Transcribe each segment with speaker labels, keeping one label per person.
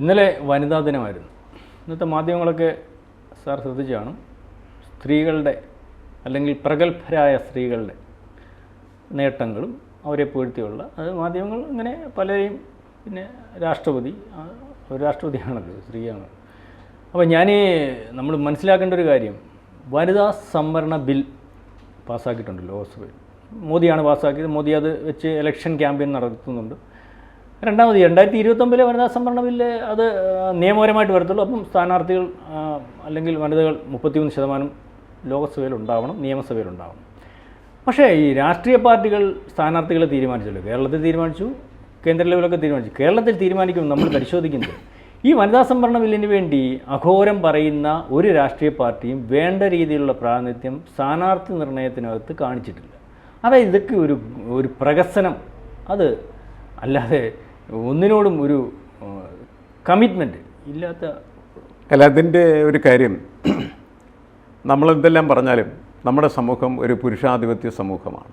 Speaker 1: ഇന്നലെ വനിതാ ദിനമായിരുന്നു. ഇന്നത്തെ മാധ്യമങ്ങളൊക്കെ സാർ ശ്രദ്ധിച്ചു കാണും. സ്ത്രീകളുടെ അല്ലെങ്കിൽ പ്രഗത്ഭരായ സ്ത്രീകളുടെ നേട്ടങ്ങളും അവരെ പുകഴ്ത്തിയുള്ള അത് മാധ്യമങ്ങൾ ഇങ്ങനെ പലരെയും പിന്നെ രാഷ്ട്രപതി ഒരു രാഷ്ട്രപതിയാണല്ലോ സ്ത്രീയാണ്. അപ്പോൾ ഞാൻ നമ്മൾ മനസ്സിലാക്കേണ്ട ഒരു കാര്യം വനിതാ സംവരണ ബിൽ പാസ്സാക്കിയിട്ടുണ്ട് ലോക്സഭയിൽ. മോദിയാണ് പാസ്സാക്കിയത്. മോദി അത് വെച്ച് ഇലക്ഷൻ ക്യാമ്പയിൻ നടത്തുന്നുണ്ട്. രണ്ടാമത് രണ്ടായിരത്തി ഇരുപത്തൊമ്പതിലെ വനിതാ സംവരണ ബില്ല് അത് നിയമപരമായിട്ട് വരത്തുള്ളൂ. അപ്പം സ്ഥാനാർത്ഥികൾ അല്ലെങ്കിൽ വനിതകൾ മുപ്പത്തിമൂന്ന് ശതമാനം നിയമസഭയിൽ ഉണ്ടാവണം പക്ഷേ ഈ രാഷ്ട്രീയ പാർട്ടികൾ സ്ഥാനാർത്ഥികളെ തീരുമാനിച്ചല്ലോ. കേരളത്തിൽ തീരുമാനിച്ചു കേന്ദ്ര ലെവലൊക്കെ തീരുമാനിച്ചു. കേരളത്തിൽ തീരുമാനിക്കുമ്പോൾ നമ്മൾ പരിശോധിക്കുന്നത് ഈ വനിതാ സംവരണ ബില്ലിന് വേണ്ടി അഘോരം പറയുന്ന ഒരു രാഷ്ട്രീയ പാർട്ടിയും വേണ്ട രീതിയിലുള്ള പ്രാതിനിധ്യം സ്ഥാനാർത്ഥി നിർണയത്തിനകത്ത് കാണിച്ചിട്ടില്ല. അതായത് ഇതൊക്കെ ഒരു ഒരു പ്രകസനം അത് അല്ലാതെ ഒന്നിനോടും ഒരു കമ്മിറ്റ്മെന്റ് ഇല്ലാത്ത
Speaker 2: അല്ല അതിന്റെ ഒരു കാര്യം. നമ്മളെന്തെല്ലാം പറഞ്ഞാലും നമ്മുടെ സമൂഹം ഒരു പുരുഷാധിപത്യ സമൂഹമാണ്.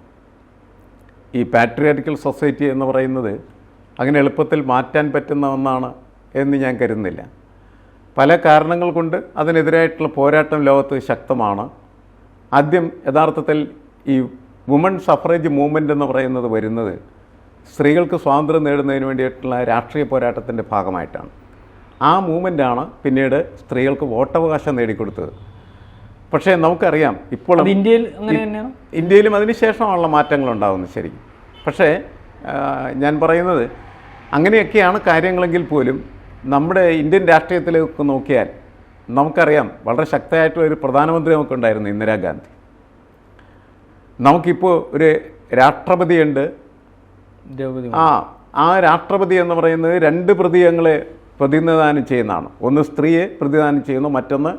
Speaker 2: ഈ പാട്രിയാറ്റിക്കൽ സൊസൈറ്റി എന്ന് പറയുന്നത് അങ്ങനെ എളുപ്പത്തിൽ മാറ്റാൻ പറ്റുന്ന ഒന്നാണ് എന്ന് ഞാൻ കരുതുന്നില്ല. പല കാരണങ്ങൾ കൊണ്ട് അതിനെതിരായിട്ടുള്ള പോരാട്ടം ലോകത്ത് ശക്തമാണ്. ആദ്യം യഥാർത്ഥത്തിൽ ഈ വുമൺ സഫറേജ് മൂവ്മെന്റ് എന്ന് പറയുന്നത് വരുന്നത് സ്ത്രീകൾക്ക് സ്വാതന്ത്ര്യം നേടുന്നതിന് വേണ്ടിയിട്ടുള്ള രാഷ്ട്രീയ പോരാട്ടത്തിന്റെ ഭാഗമായിട്ടാണ്. ആ മൂവ്മെന്റാണ് പിന്നീട് സ്ത്രീകൾക്ക് വോട്ടവകാശം നേടിക്കൊടുത്തത്. പക്ഷേ നമുക്കറിയാം ഇപ്പോൾ
Speaker 1: ഇന്ത്യയിൽ
Speaker 2: ഇന്ത്യയിലും അതിനുശേഷമാണുള്ള മാറ്റങ്ങൾ ഉണ്ടാകുന്നത് ശരിക്കും. പക്ഷേ ഞാൻ പറയുന്നത് അങ്ങനെയൊക്കെയാണ് കാര്യങ്ങളെങ്കിൽ പോലും നമ്മുടെ ഇന്ത്യൻ രാഷ്ട്രീയത്തിലേക്ക് നോക്കിയാൽ നമുക്കറിയാം വളരെ ശക്തമായിട്ടുള്ള ഒരു പ്രധാനമന്ത്രി നമുക്കുണ്ടായിരുന്നു ഇന്ദിരാഗാന്ധി. നമുക്കിപ്പോൾ ഒരു രാഷ്ട്രപതിയുണ്ട് ആ ആ രാഷ്ട്രപതി എന്ന് പറയുന്നത് രണ്ട് പ്രതിയങ്ങളെ പ്രതിനിധാനം ചെയ്യുന്നതാണ്. ഒന്ന് സ്ത്രീയെ പ്രതിനിധാനം ചെയ്യുന്നു മറ്റൊന്ന്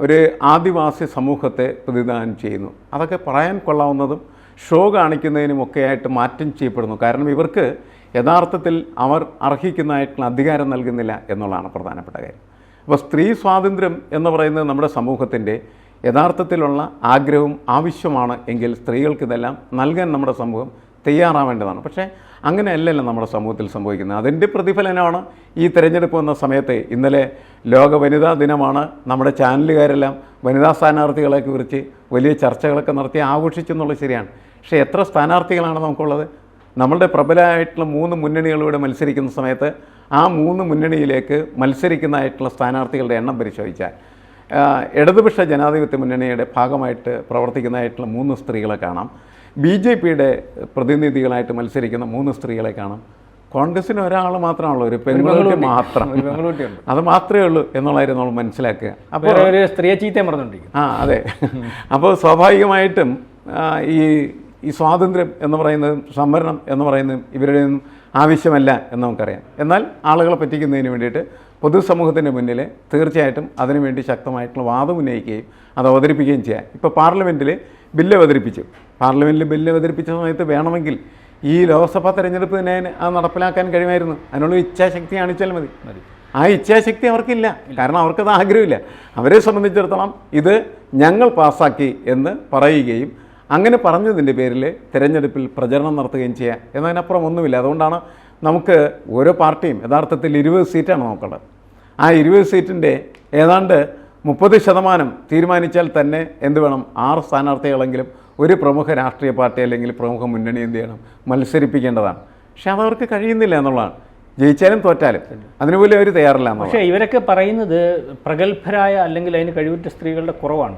Speaker 2: ഒരു ആദിവാസി സമൂഹത്തെ പ്രതിനിധാനം ചെയ്യുന്നു. അതൊക്കെ പറയാൻ കൊള്ളാവുന്നതും ഷോ കാണിക്കുന്നതിനും ഒക്കെ ആയിട്ട് മാറ്റം ചെയ്യപ്പെടുന്നു. കാരണം ഇവർക്ക് യഥാർത്ഥത്തിൽ അവർ അർഹിക്കുന്നതായിട്ടുള്ള അധികാരം നൽകുന്നില്ല എന്നുള്ളതാണ് പ്രധാനപ്പെട്ട കാര്യം. അപ്പോൾ സ്ത്രീ സ്വാതന്ത്ര്യം എന്ന് പറയുന്നത് നമ്മുടെ സമൂഹത്തിന്റെ യഥാർത്ഥത്തിലുള്ള ആഗ്രഹവും ആവശ്യമാണ് എങ്കിൽ സ്ത്രീകൾക്കിതെല്ലാം നൽകാൻ നമ്മുടെ സമൂഹം തയ്യാറാവേണ്ടതാണ്. പക്ഷേ അങ്ങനെയല്ലല്ലോ നമ്മുടെ സമൂഹത്തിൽ സംഭവിക്കുന്നത്. അതിന്റെ പ്രതിഫലനമാണ് ഈ തിരഞ്ഞെടുപ്പ് വന്ന സമയത്ത് ഇന്നലെ ലോക വനിതാ ദിനമാണ്. നമ്മുടെ ചാനലുകാരെല്ലാം വനിതാ സ്ഥാനാർത്ഥികളെ കുറിച്ച് വലിയ ചർച്ചകളൊക്കെ നടത്തി ആഘോഷിച്ചു എന്നുള്ളത് ശരിയാണ്. പക്ഷേ എത്ര സ്ഥാനാർത്ഥികളാണ് നമുക്കുള്ളത്? നമ്മളുടെ പ്രബലമായിട്ടുള്ള മൂന്ന് മുന്നണികളിലൂടെ മത്സരിക്കുന്ന സമയത്ത് ആ മൂന്ന് മുന്നണിയിലേക്ക് മത്സരിക്കുന്നതായിട്ടുള്ള സ്ഥാനാർത്ഥികളുടെ എണ്ണം പരിശോധിച്ചാൽ ഇടതുപക്ഷ ജനാധിപത്യ മുന്നണിയുടെ ഭാഗമായിട്ട് പ്രവർത്തിക്കുന്നതായിട്ടുള്ള മൂന്ന് സ്ത്രീകളെ കാണാം. ബി ജെ പിയുടെ പ്രതിനിധികളായിട്ട് മത്സരിക്കുന്ന മൂന്ന് സ്ത്രീകളെ കാണാം. കോൺഗ്രസിന് ഒരാൾ മാത്രമാണല്ലോ ഒരു പെൺകുട്ടി മാത്രം. അത് മാത്രമേ ഉള്ളൂ എന്നുള്ളതായിരുന്നു നമ്മൾ മനസ്സിലാക്കുക. അപ്പോൾ
Speaker 1: ഒരു സ്ത്രീയെ ചീത്തയും പറഞ്ഞുകൊണ്ടിരിക്കും
Speaker 2: ആ അതെ. അപ്പോൾ സ്വാഭാവികമായിട്ടും ഈ ഈ സ്വാതന്ത്ര്യം എന്ന് പറയുന്നതും സംവരണം എന്ന് പറയുന്നതും ഇവരുടെ ഒന്നും ആവശ്യമല്ല എന്ന് നമുക്കറിയാം. എന്നാൽ ആളുകളെ പറ്റിക്കുന്നതിന് വേണ്ടിയിട്ട് പൊതുസമൂഹത്തിന്റെ മുന്നിൽ തീർച്ചയായിട്ടും അതിനുവേണ്ടി ശക്തമായിട്ടുള്ള വാദം ഉന്നയിക്കുകയും അത് അവതരിപ്പിക്കുകയും ചെയ്യാം. ഇപ്പോൾ പാർലമെന്റിൽ ബില്ല് അവതരിപ്പിച്ചു. പാർലമെന്റിൽ ബില്ല് അവതരിപ്പിച്ച സമയത്ത് വേണമെങ്കിൽ ഈ ലോക്സഭാ തെരഞ്ഞെടുപ്പ് തന്നെ അത് നടപ്പിലാക്കാൻ കഴിയുമായിരുന്നു. അതിനുള്ള ഇച്ഛാശക്തി കാണിച്ചാൽ മതി.
Speaker 1: മതി.
Speaker 2: ആ ഇച്ഛാശക്തി അവർക്കില്ല. കാരണം അവർക്കത് ആഗ്രഹമില്ല. അവരെ സംബന്ധിച്ചിടത്തോളം ഇത് ഞങ്ങൾ പാസ്സാക്കി എന്ന് പറയുകയും അങ്ങനെ പറഞ്ഞതിന്റെ പേരിൽ തിരഞ്ഞെടുപ്പിൽ പ്രചരണം നടത്തുകയും ചെയ്യാം എന്നതിനപ്പുറം ഒന്നുമില്ല. അതുകൊണ്ടാണ് നമുക്ക് ഓരോ പാർട്ടിയും യഥാർത്ഥത്തിൽ ഇരുപത് സീറ്റാണ് നോക്കേണ്ടത്. ആ ഇരുപത് സീറ്റിന്റെ ഏതാണ്ട് മുപ്പത് ശതമാനം തീരുമാനിച്ചാൽ തന്നെ എന്ത് വേണം? ആറ് സ്ഥാനാർത്ഥികളെങ്കിലും ഒരു പ്രമുഖ രാഷ്ട്രീയ പാർട്ടി അല്ലെങ്കിൽ പ്രമുഖ മുന്നണി എന്ത് ചെയ്യണം? മത്സരിപ്പിക്കേണ്ടതാണ്. പക്ഷെ അതവർക്ക് കഴിയുന്നില്ല എന്നുള്ളതാണ്. ജയിച്ചാലും തോറ്റാലും. അതിനുപോലും അവർ തയ്യാറില്ല.
Speaker 1: പക്ഷേ ഇവരൊക്കെ പറയുന്നത് പ്രഗത്ഭരായ അല്ലെങ്കിൽ അതിന് കഴിവുറ്റ സ്ത്രീകളുടെ കുറവാണ്.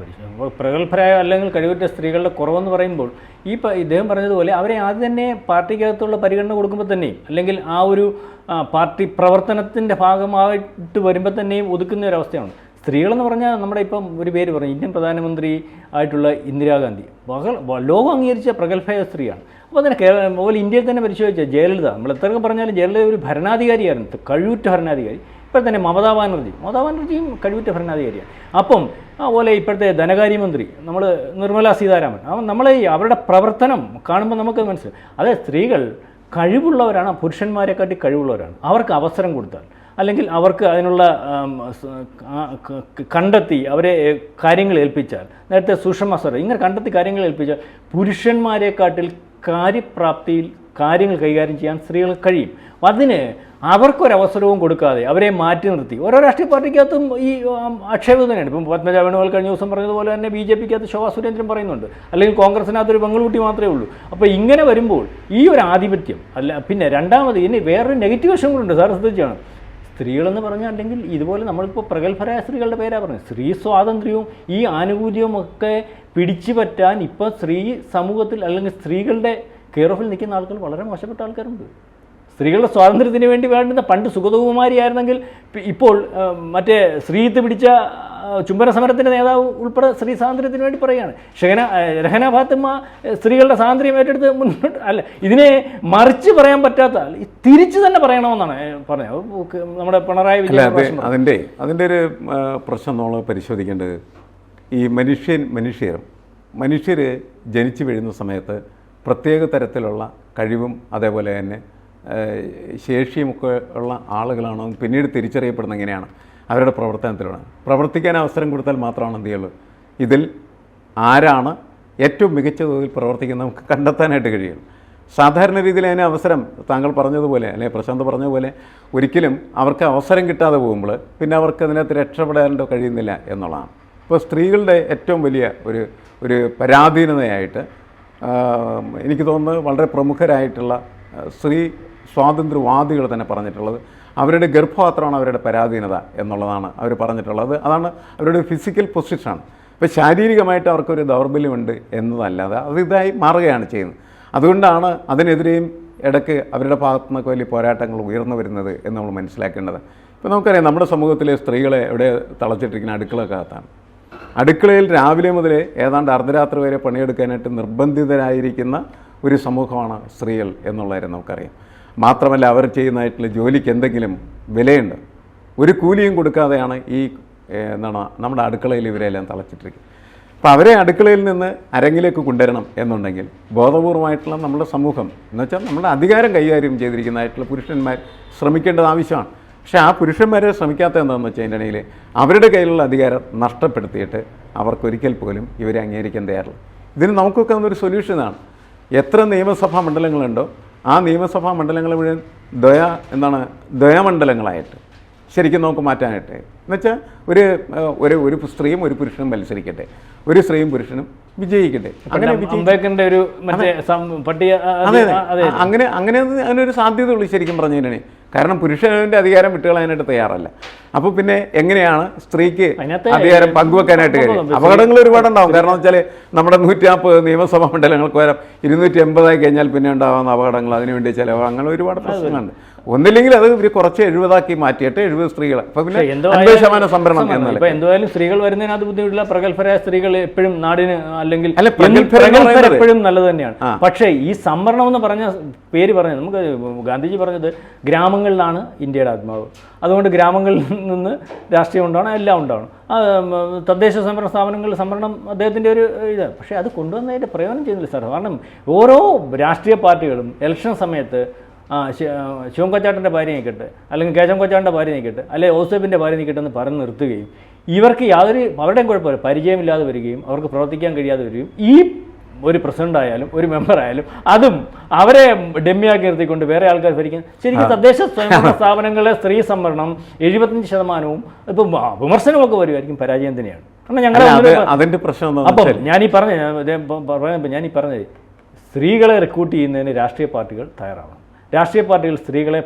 Speaker 1: പ്രഗത്ഭരായ അല്ലെങ്കിൽ കഴിവുറ്റ സ്ത്രീകളുടെ കുറവെന്ന് പറയുമ്പോൾ ഈ ഇദ്ദേഹം പറഞ്ഞതുപോലെ അവരെ ആദ്യം തന്നെ പാർട്ടിക്കകത്തുള്ള പരിഗണന കൊടുക്കുമ്പോൾ തന്നെയും അല്ലെങ്കിൽ ആ ഒരു പാർട്ടി പ്രവർത്തനത്തിന്റെ ഭാഗമായിട്ട് വരുമ്പോൾ തന്നെയും ഒതുക്കുന്ന ഒരു അവസ്ഥയാണ്. സ്ത്രീകളെന്ന് പറഞ്ഞാൽ നമ്മുടെ ഇപ്പം ഒരു പേര് പറഞ്ഞു ഇന്ത്യൻ പ്രധാനമന്ത്രി ആയിട്ടുള്ള ഇന്ദിരാഗാന്ധി മകൾ ലോകം അംഗീകരിച്ച പ്രഗത്ഭയായ സ്ത്രീയാണ്. അപ്പോൾ തന്നെ കേരള അതുപോലെ ഇന്ത്യയിൽ തന്നെ പരിശോധിച്ച ജയലളിത നമ്മൾ എത്രയൊക്കെ പറഞ്ഞാലും ജയലളിത ഒരു ഭരണാധികാരിയായിരുന്നു കഴിവുറ്റ ഭരണാധികാരി. ഇപ്പോൾ തന്നെ മമതാ ബാനർജി മമതാ ബാനർജിയും കഴിവുറ്റ ഭരണാധികാരിയാണ്. അപ്പം അതുപോലെ ഇപ്പോഴത്തെ ധനകാര്യമന്ത്രി നമ്മൾ നിർമ്മല സീതാരാമൻ അവൻ നമ്മൾ അവരുടെ പ്രവർത്തനം കാണുമ്പോൾ നമുക്ക് മനസ്സിലാവും. അതായത് സ്ത്രീകൾ കഴിവുള്ളവരാണ് പുരുഷന്മാരെക്കാട്ടി കഴിവുള്ളവരാണ്. അവർക്ക് അവസരം കൊടുത്താൽ. അല്ലെങ്കിൽ അവർക്ക് അതിനുള്ള കണ്ടെത്തി അവരെ കാര്യങ്ങൾ ഏൽപ്പിച്ചാൽ. നേരത്തെ സുഷമ സ്വര ഇങ്ങനെ കണ്ടെത്തി കാര്യങ്ങൾ ഏൽപ്പിച്ചാൽ പുരുഷന്മാരെക്കാട്ടിൽ കാര്യപ്രാപ്തിയിൽ കാര്യങ്ങൾ കൈകാര്യം ചെയ്യാൻ സ്ത്രീകൾക്ക് കഴിയും. അതിന് അവർക്കൊരവസരവും കൊടുക്കാതെ അവരെ മാറ്റി നിർത്തി. ഓരോ രാഷ്ട്രീയ പാർട്ടിക്കകത്തും ഈ ആക്ഷേപം തന്നെയാണ് ഇപ്പം പത്മജ വേണുഗോപാൽ കഴിഞ്ഞ ദിവസം പറഞ്ഞതുപോലെ തന്നെ ബി ജെ പിക്കകത്ത് ശോഭാ സുരേന്ദ്രൻ പറയുന്നുണ്ട്. അല്ലെങ്കിൽ കോൺഗ്രസിനകത്ത് ഒരു പെങ്ങളുട്ടി മാത്രമേ ഉള്ളൂ. അപ്പോൾ ഇങ്ങനെ വരുമ്പോൾ ഈ ഒരു ആധിപത്യം അല്ല പിന്നെ രണ്ടാമത് ഇനി വേറൊരു നെഗറ്റീവ് വശം കൂടെ ഉണ്ട്. സാർ ശ്രദ്ധിച്ചാണ്. സ്ത്രീകളെന്ന് പറഞ്ഞാൽ അല്ലെങ്കിൽ ഇതുപോലെ നമ്മളിപ്പോൾ പ്രഗത്ഭരായ സ്ത്രീകളുടെ പേരാ പറഞ്ഞത്. സ്ത്രീ സ്വാതന്ത്ര്യവും ഈ ആനുകൂല്യവും ഒക്കെ പിടിച്ചു പറ്റാൻ ഇപ്പോൾ സ്ത്രീ സമൂഹത്തിൽ അല്ലെങ്കിൽ സ്ത്രീകളുടെ കെയർ ഓഫിൽ നിൽക്കുന്ന ആൾക്കാർ വളരെ മോശപ്പെട്ട ആൾക്കാരുണ്ട്. സ്ത്രീകളുടെ സ്വാതന്ത്ര്യത്തിന് വേണ്ടി വേണ്ടുന്ന പണ്ട് സുഗതകുമാരിയായിരുന്നെങ്കിൽ ഇപ്പോൾ മറ്റേ സ്ത്രീത്ത് പിടിച്ച ചുംബന സമരത്തിന്റെ നേതാവ് ഉൾപ്പെടെ സ്ത്രീ സ്വാതന്ത്ര്യത്തിന് വേണ്ടി പറയുകയാണ്. ഷെഹന രഹന ഫാത്തിമ സ്ത്രീകളുടെ സ്വാതന്ത്ര്യം ഏറ്റെടുത്ത് മുന്നോട്ട് അല്ല ഇതിനെ മറിച്ച് പറയാൻ പറ്റാത്ത തിരിച്ചു തന്നെ പറയണമെന്നാണ് പറഞ്ഞത്. നമ്മുടെ പിണറായി വിജയൻ.
Speaker 2: അതിന്റെ അതിന്റെ ഒരു പ്രശ്നം നമ്മൾ പരിശോധിക്കേണ്ടത് ഈ മനുഷ്യൻ മനുഷ്യർ മനുഷ്യർ ജനിച്ചു വീഴുന്ന സമയത്ത് പ്രത്യേക തരത്തിലുള്ള കഴിവും അതേപോലെ തന്നെ ശേഷിയുമൊക്കെ ഉള്ള ആളുകളാണോ പിന്നീട് തിരിച്ചറിയപ്പെടുന്ന എങ്ങനെയാണ്? അവരുടെ പ്രവർത്തനത്തിലാണ്. പ്രവർത്തിക്കാൻ അവസരം കൊടുത്താൽ മാത്രമാണ് എന്ത് ചെയ്യുള്ളൂ? ഇതിൽ ആരാണ് ഏറ്റവും മികച്ച തോതിൽ പ്രവർത്തിക്കുന്നത് നമുക്ക് കണ്ടെത്താനായിട്ട് കഴിയും സാധാരണ രീതിയിൽ അതിന് അവസരം താങ്കൾ പറഞ്ഞതുപോലെ അല്ലെങ്കിൽ പ്രശാന്ത് പറഞ്ഞതുപോലെ ഒരിക്കലും അവർക്ക് അവസരം കിട്ടാതെ പോകുമ്പോൾ പിന്നെ അവർക്ക് അതിനകത്ത് രക്ഷപ്പെടാനോ കഴിയുന്നില്ല എന്നുള്ളതാണ്. ഇപ്പോൾ സ്ത്രീകളുടെ ഏറ്റവും വലിയ ഒരു ഒരു പരാധീനതയായിട്ട് എനിക്ക് തോന്നുന്നത് വളരെ പ്രമുഖരായിട്ടുള്ള സ്ത്രീ സ്വാതന്ത്ര്യവാദികൾ തന്നെ പറഞ്ഞിട്ടുള്ളത് അവരുടെ ഗർഭപാത്രമാണ് അവരുടെ പരാധീനത എന്നുള്ളതാണ് അവർ പറഞ്ഞിട്ടുള്ളത്. അതാണ് അവരുടെ ഫിസിക്കൽ പൊസിഷനാണ് ഇപ്പോൾ ശാരീരികമായിട്ട് അവർക്കൊരു ദൗർബല്യമുണ്ട് എന്നതല്ലാതെ അത് ഇതായി മാറുകയാണ് ചെയ്യുന്നത്. അതുകൊണ്ടാണ് അതിനെതിരെയും ഇടയ്ക്ക് അവരുടെ ഭാഗത്തു നിന്നൊക്കെ വലിയ പോരാട്ടങ്ങൾ ഉയർന്നു വരുന്നത് എന്ന് നമ്മൾ മനസ്സിലാക്കേണ്ടത്. ഇപ്പോൾ നമുക്കറിയാം നമ്മുടെ സമൂഹത്തിലെ സ്ത്രീകളെ എവിടെ തളച്ചിട്ടിരിക്കുന്ന അടുക്കളക്കകത്താണ്. അടുക്കളയിൽ രാവിലെ മുതൽ ഏതാണ്ട് അർദ്ധരാത്രി വരെ പണിയെടുക്കാനായിട്ട് നിർബന്ധിതരായിരിക്കുന്ന ഒരു സമൂഹമാണ് സ്ത്രീകൾ എന്നുള്ള കാര്യം നമുക്കറിയാം. മാത്രമല്ല അവർ ചെയ്യുന്നതായിട്ടുള്ള ജോലിക്ക് എന്തെങ്കിലും വിലയുണ്ട്. ഒരു കൂലിയും കൊടുക്കാതെയാണ് ഈ എന്താണ് നമ്മുടെ അടുക്കളയിൽ ഇവരെല്ലാം തളച്ചിട്ടിരിക്കുന്നത്. അപ്പോൾ അവരെ അടുക്കളയിൽ നിന്ന് അരങ്ങിലേക്ക് കൊണ്ടുവരണം എന്നുണ്ടെങ്കിൽ ബോധപൂർവമായിട്ടുള്ള നമ്മുടെ സമൂഹം എന്ന് വെച്ചാൽ നമ്മുടെ അധികാരം കൈകാര്യം ചെയ്തിരിക്കുന്നതായിട്ടുള്ള പുരുഷന്മാർ ശ്രമിക്കേണ്ടത് ആവശ്യമാണ്. പക്ഷേ ആ പുരുഷന്മാരെ ശ്രമിക്കാത്ത എന്താണെന്ന് അതിന്റെ ഇടയിൽ അവരുടെ കയ്യിലുള്ള അധികാരം നഷ്ടപ്പെടുത്തിയിട്ട് അവർക്കൊരിക്കൽ പോലും ഇവരെ അംഗീകരിക്കാൻ തയ്യാറില്ല. ഇതിന് നമുക്കൊക്കെ ഒരു സൊല്യൂഷനാണ് എത്ര നിയമസഭാ മണ്ഡലങ്ങളുണ്ടോ ആ നിയമസഭാ മണ്ഡലങ്ങൾ മുഴുവൻ ദ്വയ എന്താണ് ദ്വയമണ്ഡലങ്ങളായിട്ട് ശരിക്കും നമുക്ക് മാറ്റാനായിട്ട്. എന്നുവെച്ചാൽ ഒരു ഒരു ഒരു സ്ത്രീയും ഒരു പുരുഷനും മത്സരിക്കട്ടെ. ഒരു സ്ത്രീയും പുരുഷനും വിജയിക്കട്ടെ. അങ്ങനെ
Speaker 1: അംബേദ്കറിന്റെ ഒരു പട്ടിക
Speaker 2: അങ്ങനെ അങ്ങനെ അതിനൊരു സാധ്യത ഉള്ളൂ ശരിക്കും പറഞ്ഞു കഴിഞ്ഞാൽ കാരണം പുരുഷന്റെ അധികാരം വിട്ടുകളയാനായിട്ട് തയ്യാറല്ല. അപ്പോൾ പിന്നെ എങ്ങനെയാണ് സ്ത്രീക്ക് അധികാരം പങ്കുവെക്കാനായിട്ട് കഴിയും. അപകടങ്ങൾ ഒരുപാടുണ്ടാവും കാരണം വെച്ചാൽ നമ്മുടെ നൂറ്റി നാൽപ്പത് നിയമസഭാ മണ്ഡലങ്ങൾക്ക് വരാം ഇരുന്നൂറ്റി എൺപതായി കഴിഞ്ഞാൽ പിന്നെ ഉണ്ടാകുന്ന അപകടങ്ങൾ അതിനുവേണ്ടി ചിലവ് അങ്ങനെ ഒരുപാട് പ്രശ്നങ്ങളുണ്ട്. ഒന്നില്ലെങ്കിൽ അത് ഇവർ കുറച്ച് എഴുപതാക്കി മാറ്റിയിട്ട് എഴുപത് സ്ത്രീകൾ അപ്പോൾ പിന്നെ അൻപത് ശതമാനം സംവരണം
Speaker 1: സംവരണം.
Speaker 2: എന്നല്ല
Speaker 1: ഇപ്പൊ എന്തായാലും സ്ത്രീകൾ വരുന്നതിനകത്ത് ബുദ്ധിമുട്ടില്ല. പ്രഗത്ഭരായ സ്ത്രീകൾ എപ്പോഴും നാടിന് അല്ലെങ്കിൽ എപ്പോഴും നല്ലത് തന്നെയാണ്. പക്ഷേ ഈ സംവരണം എന്ന് പറഞ്ഞ പേര് പറഞ്ഞത് നമുക്ക് ഗാന്ധിജി പറഞ്ഞത് ഗ്രാമങ്ങളിലാണ് ഇന്ത്യയുടെ ആത്മാവ്. അതുകൊണ്ട് ഗ്രാമങ്ങളിൽ നിന്ന് രാഷ്ട്രീയം ഉണ്ടാവണം എല്ലാം ഉണ്ടാവണം. തദ്ദേശ സംവരണ സ്ഥാപനങ്ങളിൽ സംവരണം അദ്ദേഹത്തിന്റെ ഒരു ഇത്. പക്ഷേ അത് കൊണ്ടുവന്നതിന്റെ പ്രയോജനം ചെയ്യുന്നില്ല സാർ. കാരണം ഓരോ രാഷ്ട്രീയ പാർട്ടികളും ഇലക്ഷൻ സമയത്ത് ആ ശിവൻ കൊച്ചാട്ടന്റെ ഭാര്യ നീക്കട്ടെ അല്ലെങ്കിൽ കേശവൻ കൊച്ചാട്ടന്റെ ഭാര്യ നീക്കട്ടെ അല്ലെങ്കിൽ ഔസേപ്പിന്റെ ഭാര്യ നീക്കട്ടെ എന്ന് പറഞ്ഞ് നിർത്തുകയും ഇവർക്ക് യാതൊരു അവരുടെയും കുഴപ്പമില്ല പരിചയമില്ലാതെ വരികയും അവർക്ക് പ്രവർത്തിക്കാൻ കഴിയാതെ വരികയും ഈ ഒരു പ്രസിഡന്റ് ആയാലും ഒരു മെമ്പർ ആയാലും അതും അവരെ ഡെമ്മിയാക്കി നിർത്തിക്കൊണ്ട് വേറെ ആൾക്കാർ ഭരിക്കാൻ ശരിക്കും തദ്ദേശ സ്വയംഭരണ സ്ഥാപനങ്ങളിലെ സ്ത്രീ സംവരണം എഴുപത്തഞ്ച് ശതമാനവും ഇപ്പം വിമർശനമൊക്കെ വരുമായിരിക്കും പരാജയം തന്നെയാണ്. കാരണം ഞങ്ങളുടെ
Speaker 2: അതിന്റെ പ്രശ്നം
Speaker 1: അപ്പം ഞാൻ ഈ പറഞ്ഞ ഞാൻ ഈ പറഞ്ഞത് സ്ത്രീകളെ റിക്രൂട്ട് ചെയ്യുന്നതിന് രാഷ്ട്രീയ പാർട്ടികൾ തയ്യാറാവണം. രാഷ്ട്രീയ പാർട്ടികൾ സ്ത്രീകളെ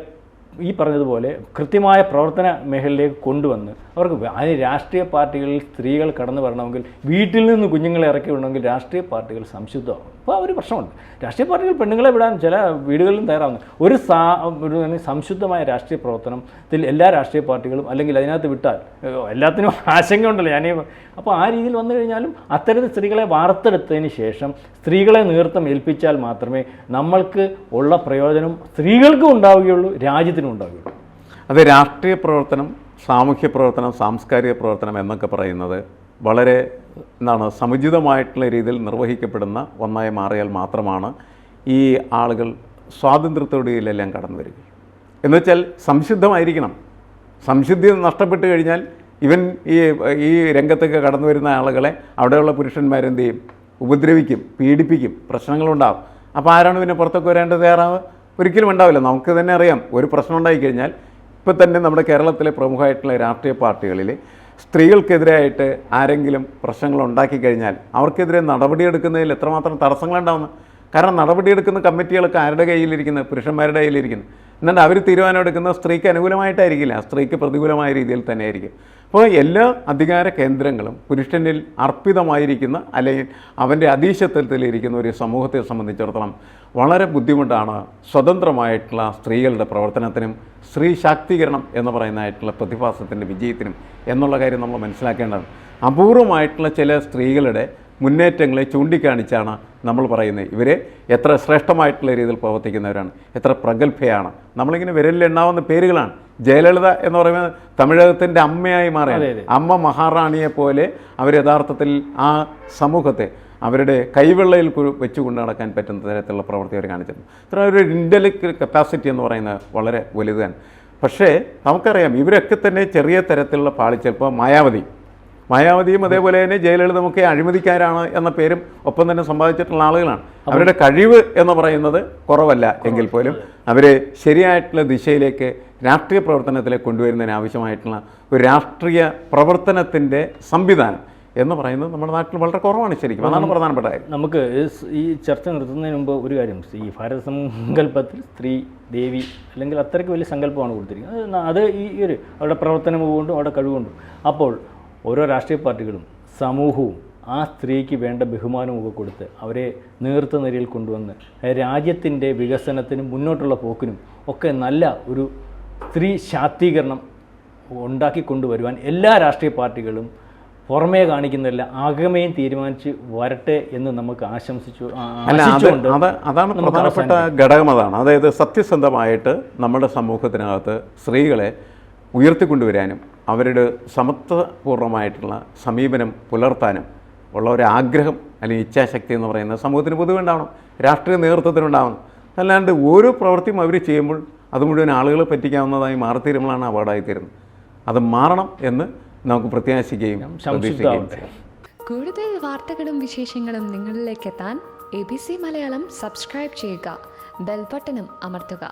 Speaker 1: ഈ പറഞ്ഞതുപോലെ കൃത്യമായ പ്രവർത്തന മേഖലയിലേക്ക് കൊണ്ടുവന്ന് അവർക്ക് അതിന് രാഷ്ട്രീയ പാർട്ടികളിൽ സ്ത്രീകൾ കടന്നു വരണമെങ്കിൽ വീട്ടിൽ നിന്ന് കുഞ്ഞുങ്ങളെ ഇറക്കി വിടണമെങ്കിൽ രാഷ്ട്രീയ പാർട്ടികൾ സംശുദ്ധമാണ് അപ്പോൾ ഒരു പ്രശ്നമുണ്ട്. രാഷ്ട്രീയ പാർട്ടികൾ പെണ്ണുങ്ങളെ വിടാൻ ചില വീടുകളിലും തയ്യാറാവുന്നു. ഒരു സാ സംശുദ്ധമായ രാഷ്ട്രീയ പ്രവർത്തനത്തിൽ എല്ലാ രാഷ്ട്രീയ പാർട്ടികളും അല്ലെങ്കിൽ അതിനകത്ത് വിട്ടാൽ എല്ലാത്തിനും ആശങ്കയുണ്ടല്ലോ. ഞാൻ അപ്പോൾ ആ രീതിയിൽ വന്നു കഴിഞ്ഞാലും അത്തരത്തിൽ സ്ത്രീകളെ വാർത്തെടുത്തതിന് ശേഷം സ്ത്രീകളെ നേതൃത്വം ഏൽപ്പിച്ചാൽ മാത്രമേ നമ്മൾക്ക് ഉള്ള പ്രയോജനം സ്ത്രീകൾക്കും ഉണ്ടാവുകയുള്ളൂ രാജ്യത്തിനും ഉണ്ടാവുകയുള്ളൂ
Speaker 2: അത് രാഷ്ട്രീയ പ്രവർത്തനം സാമൂഹ്യ പ്രവർത്തനം സാംസ്കാരിക പ്രവർത്തനം എന്നൊക്കെ പറയുന്നത് വളരെ എന്താണ് സമുചിതമായിട്ടുള്ള രീതിയിൽ നിർവഹിക്കപ്പെടുന്ന ഒന്നായി മാറിയാൽ മാത്രമാണ് ഈ ആളുകൾ സ്വാതന്ത്ര്യത്തോടെയെല്ലാം കടന്നു വരിക. എന്നുവെച്ചാൽ സംശുദ്ധമായിരിക്കണം. സംശുദ്ധി നഷ്ടപ്പെട്ട് കഴിഞ്ഞാൽ ഇവൻ ഈ ഈ രംഗത്തൊക്കെ കടന്നു വരുന്ന ആളുകളെ അവിടെയുള്ള പുരുഷന്മാരെന്ത് ചെയ്യും? ഉപദ്രവിക്കും പീഡിപ്പിക്കും പ്രശ്നങ്ങളുണ്ടാവും. അപ്പോൾ ആരാണ് പിന്നെ പുറത്തൊക്കെ വരേണ്ടത്? തയ്യാറാവുക ഒരിക്കലും ഉണ്ടാവില്ല. നമുക്ക് തന്നെ അറിയാം ഒരു പ്രശ്നം ഉണ്ടായി കഴിഞ്ഞാൽ ഇപ്പം തന്നെ നമ്മുടെ കേരളത്തിലെ പ്രമുഖമായിട്ടുള്ള രാഷ്ട്രീയ പാർട്ടികളിൽ സ്ത്രീകൾക്കെതിരായിട്ട് ആരെങ്കിലും പ്രശ്നങ്ങൾ ഉണ്ടാക്കി കഴിഞ്ഞാൽ അവർക്കെതിരെ നടപടിയെടുക്കുന്നതിൽ എത്രമാത്രം തടസ്സങ്ങളുണ്ടാവുന്നു. കാരണം നടപടിയെടുക്കുന്ന കമ്മിറ്റികളൊക്കെ ആരുടെ കയ്യിലിരിക്കുന്നത് പുരുഷന്മാരുടെ കയ്യിലിരിക്കുന്നത് എന്നിട്ട് അവർ തീരുമാനമെടുക്കുന്നത് സ്ത്രീക്ക് അനുകൂലമായിട്ടായിരിക്കില്ല. സ്ത്രീക്ക് പ്രതികൂലമായ രീതിയിൽ തന്നെ ആയിരിക്കും അപ്പോൾ എല്ലാ അധികാര കേന്ദ്രങ്ങളും പുരുഷനിൽ അർപ്പിതമായിരിക്കുന്ന അല്ലെങ്കിൽ അവന്റെ അധീശത്വത്തിലിരിക്കുന്ന ഒരു സമൂഹത്തെ സംബന്ധിച്ചിടത്തോളം വളരെ ബുദ്ധിമുട്ടാണ് സ്വതന്ത്രമായിട്ടുള്ള സ്ത്രീകളുടെ പ്രവർത്തനത്തിനും സ്ത്രീ ശാക്തീകരണം എന്ന് പറയുന്നതായിട്ടുള്ള പ്രതിഭാസത്തിന്റെ വിജയത്തിനും എന്നുള്ള കാര്യം നമ്മൾ മനസ്സിലാക്കേണ്ടത് അപൂർവമായിട്ടുള്ള ചില സ്ത്രീകളുടെ മുന്നേറ്റങ്ങളെ ചൂണ്ടിക്കാണിച്ചാണ് നമ്മൾ പറയുന്നത്. ഇവർ എത്ര ശ്രേഷ്ഠമായിട്ടുള്ള രീതിയിൽ പ്രവർത്തിക്കുന്നവരാണ് എത്ര പ്രഗത്ഭയാണ്. നമ്മളിങ്ങനെ വിരലിലെണ്ണാവുന്ന പേരുകളാണ്. ജയലളിത എന്ന് പറയുന്നത് തമിഴകത്തിന്റെ അമ്മയായി മാറിയാണ്.
Speaker 1: അതെ.
Speaker 2: അമ്മ മഹാറാണിയെ പോലെ അവർ യഥാർത്ഥത്തിൽ ആ സമൂഹത്തെ അവരുടെ കൈവെള്ളയിൽ വെച്ചുകൊണ്ട് നടക്കാൻ പറ്റുന്ന തരത്തിലുള്ള പ്രവൃത്തി അവർ കാണിച്ചിരുന്നു ഇത്ര ഒരു ഇന്റലക്ച്വൽ കപ്പാസിറ്റി എന്ന് പറയുന്നത് വളരെ വലുതാണ്. പക്ഷേ നമുക്കറിയാം ഇവരൊക്കെ തന്നെ ചെറിയ തരത്തിലുള്ള പാളിച്ച ഇപ്പോൾ മായാവതി. മായാവതിയും അതേപോലെ തന്നെ ജയലളിതമൊക്കെ അഴിമതിക്കാരാണ് എന്ന പേരും ഒപ്പം തന്നെ സമ്പാദിച്ചിട്ടുള്ള ആളുകളാണ്. അവരുടെ കഴിവ് എന്ന് പറയുന്നത് കുറവല്ല എങ്കിൽ പോലും അവരെ ശരിയായിട്ടുള്ള ദിശയിലേക്ക് രാഷ്ട്രീയ പ്രവർത്തനത്തിലേക്ക് കൊണ്ടുവരുന്നതിന് ആവശ്യമായിട്ടുള്ള ഒരു രാഷ്ട്രീയ പ്രവർത്തനത്തിന്റെ സംവിധാനം എന്ന് പറയുന്നത് നമ്മുടെ നാട്ടിൽ വളരെ കുറവാണ് ശരിക്കും. അതാണ് പ്രധാനപ്പെട്ട കാര്യം.
Speaker 1: നമുക്ക് ഈ ചർച്ച നിർത്തുന്നതിന് മുമ്പ് ഒരു കാര്യം. ഈ ഭാരത സങ്കല്പത്തിൽ സ്ത്രീ ദേവി അല്ലെങ്കിൽ അത്രയ്ക്ക് വലിയ സങ്കല്പമാണ് കൊടുത്തിരിക്കുന്നത്. അത് ഈ ഒരു അവിടെ പ്രവർത്തനം കൊണ്ടും അവരുടെ കഴിവുകൊണ്ടും അപ്പോൾ ഓരോ രാഷ്ട്രീയ പാർട്ടികളും സമൂഹവും ആ സ്ത്രീക്ക് വേണ്ട ബഹുമാനം ഒക്കെ കൊടുത്ത് അവരെ നേർത്ത നിരയിൽ കൊണ്ടുവന്ന് രാജ്യത്തിന്റെ വികസനത്തിനും മുന്നോട്ടുള്ള പോക്കിനും ഒക്കെ നല്ല ഒരു സ്ത്രീ ശാക്തീകരണം ഉണ്ടാക്കി കൊണ്ടുവരുവാൻ എല്ലാ രാഷ്ട്രീയ പാർട്ടികളും പുറമേ കാണിക്കുന്നില്ല ആകമേയും തീരുമാനിച്ച് വരട്ടെ എന്ന് നമുക്ക് ആശംസിച്ചു
Speaker 2: അല്ല അത്
Speaker 1: ആശിച്ചുകൊണ്ട്
Speaker 2: അതാണ് പ്രധാനപ്പെട്ട ഘടകം അതാണ്. അതായത് സത്യസന്ധമായിട്ട് നമ്മുടെ സമൂഹത്തിനകത്ത് സ്ത്രീകളെ ഉയർത്തിക്കൊണ്ടുവരാനും അവരുടെ സമത്വപൂർണമായിട്ടുള്ള സമീപനം പുലർത്താനും ഉള്ള ഒരു ആഗ്രഹം അല്ലെങ്കിൽ ഇച്ഛാശക്തി എന്ന് പറയുന്നത് സമൂഹത്തിന് പൊതുവെ ഉണ്ടാവണം രാഷ്ട്രീയ നേതൃത്വത്തിനുണ്ടാവണം അല്ലാണ്ട് ഓരോ പ്രവൃത്തിയും അവർ ചെയ്യുമ്പോൾ അത് മുഴുവൻ ആളുകളെ പറ്റിക്കാവുന്നതായി മാറിത്തീരുമ്പോഴാണ് അപകടമായിത്തീരുന്നത് അത് മാറണം എന്ന് നമുക്ക് പ്രത്യാശിക്കുകയും പ്രതീക്ഷിക്കുകയും
Speaker 3: കൂടുതൽ വാർത്തകളും വിശേഷങ്ങളും നിങ്ങളിലേക്ക് എത്താൻ A B C Malayalam subscribe ചെയ്യുക. ബെൽബട്ടനും അമർത്തുക.